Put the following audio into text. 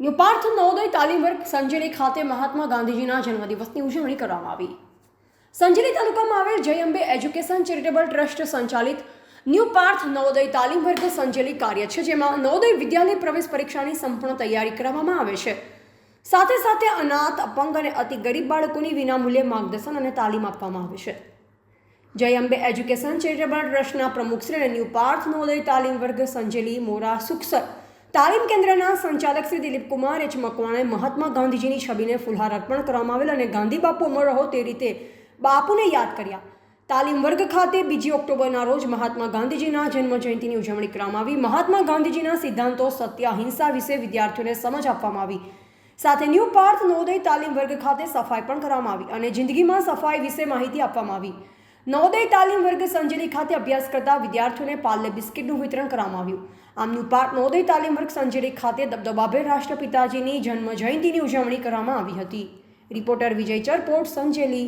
ન્યુપાર્થ નવોદય તાલીમ વર્ગ સંજેલી ખાતે મહાત્મા ગાંધીજીના જન્મદિવસની ઉજવણી કરવામાં આવી. સંજેલી તાલુકામાં આવેલ Jai Ambe education charitable trust સંચાલિત ન્યૂ પાર્થ નવોદય તાલીમ વર્ગ સંજેલી કાર્ય છે, જેમાં નવોદય વિદ્યાલય પ્રવેશ પરીક્ષાની સંપૂર્ણ તૈયારી કરવામાં આવે છે. સાથે સાથે અનાથ, અપંગ અને અતિ ગરીબ બાળકોની વિનામૂલ્યે માર્ગદર્શન અને તાલીમ આપવામાં આવે છે. જય અંબે એજ્યુકેશન ચેરિટેબલ ટ્રસ્ટના પ્રમુખશ્રી અને ન્યૂ પાર્થ નવોદય તાલીમ વર્ગ સંજેલી મોરા સુખસર તાલીમ કેન્દ્રના સંચાલક શ્રી દિલીપ કુમાર એચ મકવાણે મહાત્મા ગાંધીજીની છબીને ફુલહાર અર્પણ કરવામાં આવેલ અને ગાંધી બાપુ અમર રહો તે રીતે બાપુને યાદ કર્યા. તાલીમ વર્ગ ખાતે બીજી ઓક્ટોબરના રોજ મહાત્મા ગાંધીજીના જન્મ જયંતિની ઉજવણી કરવામાં આવી. મહાત્મા ગાંધીજીના સિદ્ધાંતો, સત્ય, અહિંસા વિશે વિદ્યાર્થીઓને સમજ આપવામાં આવી. સાથે ન્યૂ પાર્થ નવોદય તાલીમ વર્ગ ખાતે સફાઈ પણ કરવામાં આવી અને જિંદગીમાં સફાઈ વિશે માહિતી આપવામાં આવી. નવોદય તાલીમ વર્ગ સંજેલી ખાતે અભ્યાસ કરતા વિદ્યાર્થીઓને પાર્લે બિસ્કિટનું વિતરણ કરવામાં આવ્યું. આમનું પાર્ટ નવોદય તાલીમ વર્ગ સંજેલી ખાતે દબદબાભેર રાષ્ટ્રપિતાજીની જન્મ જયંતિની ઉજવણી કરવામાં આવી હતી. રિપોર્ટર વિજય ચરપોટ, સંજેલી.